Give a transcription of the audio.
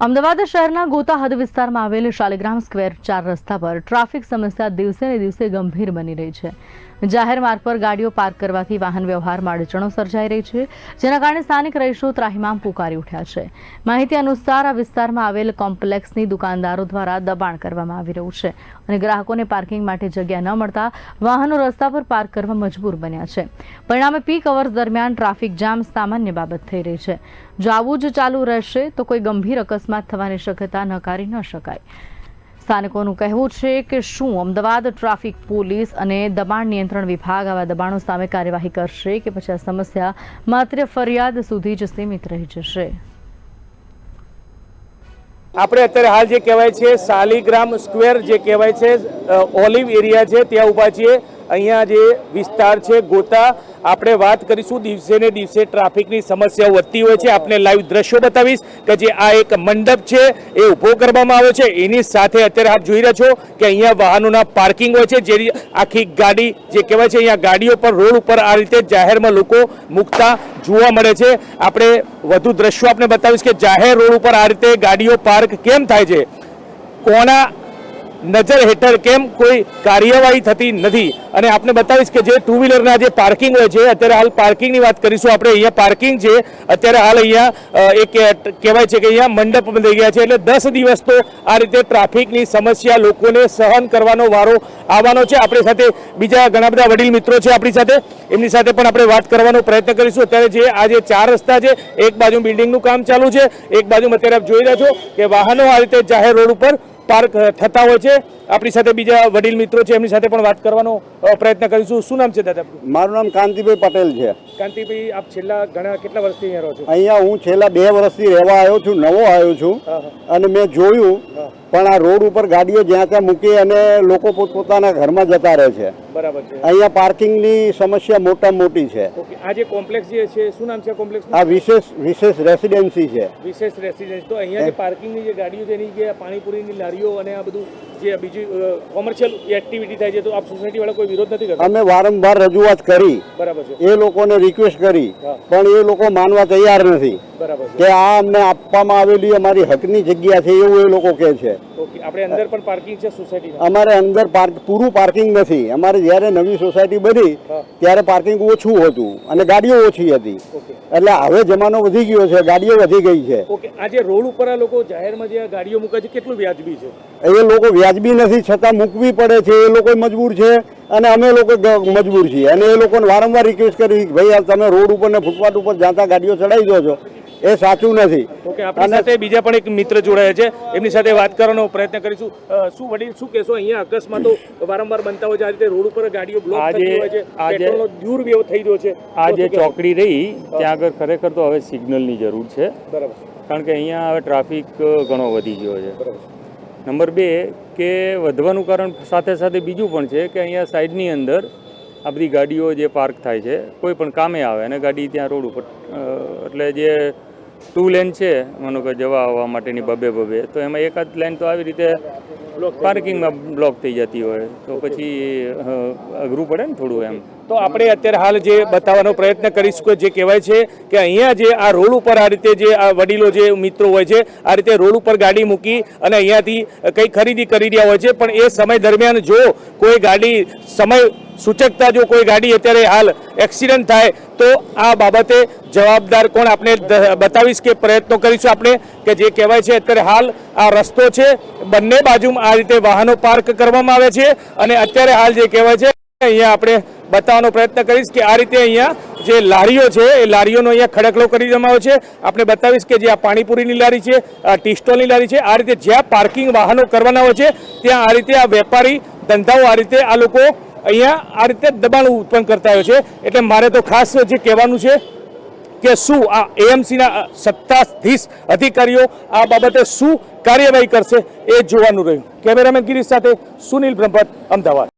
અમદાવાદ શહેરના ગોતા હદ વિસ્તારમાં આવેલ શાલિગ્રામ સ્ક્વેર ચાર રસ્તા પર ટ્રાફિક સમસ્યા દિવસે ને દિવસે ગંભીર બની રહી છે. જાહેર માર્ગ પર ગાડીઓ પાર્ક કરવાથી વાહન વ્યવહારમાં અડચણો સર્જાઈ રહી છે, જેના કારણે સ્થાનિક રહીશો ત્રાહિમામ પુકારી ઉઠ્યા છે. માહિતી અનુસાર આ વિસ્તારમાં આવેલ કોમ્પ્લેક્સની દુકાનદારો દ્વારા દબાણ કરવામાં આવી રહ્યું છે અને ગ્રાહકોને પાર્કિંગ માટે જગ્યા ન મળતા વાહનો રસ્તા પર પાર્ક કરવા મજબૂર બન્યા છે. પરિણામે પીક અવર્સ દરમિયાન ટ્રાફિક જામ સામાન્ય બાબત થઈ રહી છે. જો આવું જ ચાલુ રહેશે, તો કોઈ ગંભીર અકસ્માત થવાની શક્યતા નકારી ન શકાય. સ્થાનિકોનું કહેવું છે કે શું અમદાવાદ ટ્રાફિક પોલીસ અને દબાણ નિયંત્રણ વિભાગ આવા દબાણો સામે કાર્યવાહી કરશે કે પછી આ સમસ્યા માત્ર ફરિયાદ સુધી જ સીમિત રહી જશે? આપણે અત્યારે હાલ જે કહેવાય છે શાલીગ્રામ સ્ક્વેર જે કહેવાય છે ઓલિવ એરિયા છે, ત્યાં ઊભા છીએ. અહીંયા જે વિસ્તાર છે ગોતા, આપણે વાત કરીશું દિવસે ને દિવસે ટ્રાફિકની સમસ્યાઓ વધતી હોય છે. આપણે લાઈવ દ્રશ્યો બતાવીશ કે જે આ એક મંડપ છે એ ઊભો કરવામાં આવ્યો છે. એની સાથે અત્યારે આપ જોઈ રહ્યા છો કે અહીંયા વાહનોના પાર્કિંગ હોય છે. જેની આખી ગાડી જે કહેવાય છે, અહીંયા ગાડીઓ પર રોડ ઉપર આ રીતે જાહેરમાં લોકો મૂકતા જોવા મળે છે. આપણે વધુ દ્રશ્યો આપણે બતાવીશ કે જાહેર રોડ ઉપર આ રીતે ગાડીઓ પાર્ક કેમ થાય છે? કોના નજર હેઠળ કેમ કોઈ કાર્યવાહી થતી નથી? અને આપણે બતાવીશ કે જે ટુ વ્હીલરના જે પાર્કિંગ હોય છે, અત્યારે હાલ પાર્કિંગની વાત કરીશું આપણે. અહીંયા પાર્કિંગ છે. અત્યારે હાલ અહીંયા એક કહેવાય છે કે અહીંયા મંડપ બંધાઈ ગયા છે. એટલે દસ દિવસ તો આ રીતે ટ્રાફિકની સમસ્યા લોકોને સહન કરવાનો વારો આવવાનો છે. આપણી સાથે બીજા ઘણા બધા વડીલ મિત્રો છે આપણી સાથે. એમની સાથે પણ આપણે વાત કરવાનો પ્રયત્ન કરીશું. અત્યારે જે આ જે ચાર રસ્તા છે, એક બાજુ બિલ્ડિંગનું કામ ચાલુ છે. એક બાજુ અત્યારે આપ જોઈ રહ્યા છો કે વાહનો આ રીતે જાહેર રોડ ઉપર પાર્ક થતા હોય છે આપણી સાથે બીજા વડીલ મિત્રો છે એમની સાથે પણ વાત કરવાનો પ્રયત્ન કરીશું. શું નામ છે દાદા મારું નામ કાંતિભાઈ પટેલ છે. કાંતિભાઈ આપ છેલ્લા ઘણા કેટલા વર્ષથી અહીંયા રહો છો? અહીંયા હું છેલ્લા બે વર્ષથી રહેવા આવ્યો છું નવો આવ્યો છું. અને મેં જોયું પણ આ રોડ ઉપર ગાડીઓ જ્યાં ત્યાં મૂકી અને લોકો પોતપોતાના ઘરમાં જતા રહે છે. બરાબર છે. અહીંયા પાર્કિંગની સમસ્યા મોટા મોટી છે. આ જે કોમ્પ્લેક્સ જે છે શું નામ છે કોમ્પ્લેક્સ આ વિશેષ વિશેષ રેસિડેન્સી છે. વિશેષ રેસિડેન્સી. તો અહીંયા જે પાર્કિંગની જે ગાડીઓ છે એની જે પાણીપુરીની લારીઓ અને આ બધું જે બીજી કોમર્શિયલ એક્ટિવિટી થાય છે તો આપ સોસાયટી વાળા કોઈ વિરોધ નથી કરતા? અમે વારંવાર રજૂઆત કરી. બરાબર છે. એ લોકોને રિક્વેસ્ટ કરી. પણ એ લોકો માનવા તૈયાર નથી. કે આ અમને આપવામાં આવેલી અમારી હકની જગ્યા છે એવું એ લોકો કહે છે. આપણે અંદર પણ પાર્કિંગ છે સોસાયટીમાં? અમારે અંદર પાર્ક પૂરું પાર્કિંગ નથી. અમારે જ્યારે નવી સોસાયટી બની ત્યારે પાર્કિંગ ઓછું હતું અને ગાડીઓ ઓછી હતી. એટલે હવે જમાનો વધી ગયો છે ગાડીઓ વધી ગઈ છે. ઓકે આ જે રોડ ઉપર આ લોકો જાહેરમાં જે ગાડીઓ મૂકે છે કેટલું વ્યાજબી છે? એ લોકો વ્યાજબી નથી છતાં મૂકવી પડે છે એ લોકો મજબૂર છે અને અમે લોકો મજબૂર છીએ. અને એ લોકોને વારંવાર રિક્વેસ્ટ કરી ભાઈ આ તમે રોડ ઉપર ને ફૂટપાથ ઉપર જાતા ગાડીઓ ચડાવી દો છો. એ સાચું નથી. ઓકે આપણી સાથે બીજા પણ એક મિત્ર જોડાયા છે. એમની સાથે વાત કરવાનો પ્રયત્ન કરીશું. શું વડીલ શું કહેશો? અહીંયા અકસ્માતો વારંવાર બનતા હોય છે. આ રીતે રોડ ઉપર ગાડીઓ બ્લોક આજે- થતી હોય છે. પેટ્રોલનો દુર્વ્યવ થઈ રહ્યો છે. આ જે ચોકડી રહી. ત્યાં આગળ ખરેખર તો હવે સિગ્નલની જરૂર છે. બરાબર. કારણ કે અહીંયા હવે ટ્રાફિક ઘણો વધી ગયો છે. બરાબર. નંબર બે કે વધવાનું કારણ સાથે સાથે બીજું પણ છે કે અહીંયા સાઈડની અંદર આ બધી ગાડીઓ જે પાર્ક થાય છે કોઈ પણ કામે આવે અને ગાડી ત્યાં રોડ ઉપર એટલે જે ટુ લેન છે, માનો કે જવા આવવા માટેની બબે બબે. તો એમાં એકાદ લાઇન તો આવી રીતે પાર્કિંગમાં બ્લોક થઈ જતી હોય. તો પછી અઘરું પડે ને થોડું એમ. તો આપણે અત્યારે હાલ જે બતાવવાનો પ્રયત્ન કરીશું કે જે કહેવાય છે કે અહીંયા જે આ રોડ ઉપર આ રીતે જે આ વડીલો જે મિત્રો હોય છે, આ રીતે રોડ ઉપર ગાડી મૂકી અને અહીંયાથી કંઈ ખરીદી કરી રહ્યા હોય છે. પણ એ સમય દરમિયાન જો કોઈ ગાડી સમય સૂચકતા જો કોઈ ગાડી અત્યારે હાલ એક્સિડન્ટ થાય, તો આ બાબતે જવાબદાર કોણ? આપણે બતાવીશ કે પ્રયત્નો કરીશું આપણે કે જે કહેવાય છે અત્યારે હાલ આ રસ્તો છે. બંને બાજુમાં આ રીતે વાહનો પાર્ક કરવામાં આવે છે અને અત્યારે હાલ જે કહેવાય છે, અહીંયા આપણે બતાવવાનો પ્રયત્ન કરીશ કે આ રીતે અહીંયા જે લારીઓ છે, એ લારીઓનો અહીંયા ખડકલો કરી દેવામાં આવ્યો છે. આપણે બતાવીશ કે જે આ પાણીપુરીની લારી છે ટી સ્ટોલની લારી છે, આ રીતે જ્યાં પાર્કિંગ વાહનો કરવાના હોય છે, ત્યાં આ રીતે આ વેપારી ધંધાઓ આ રીતે આ લોકો અહીંયા આ રીતે દબાણ ઉત્પન્ન કરતા હોય છે. એટલે મારે તો ખાસ જે કહેવાનું છે કે શું આ એએમસીના સત્તાધીશ અધિકારીઓ આ બાબતે શું કાર્યવાહી કરશે એ જોવાનું રહ્યું. કેમેરામેન ગિરીશ સાથે સુનિલ બ્રહ્મભટ્ટ, અમદાવાદ.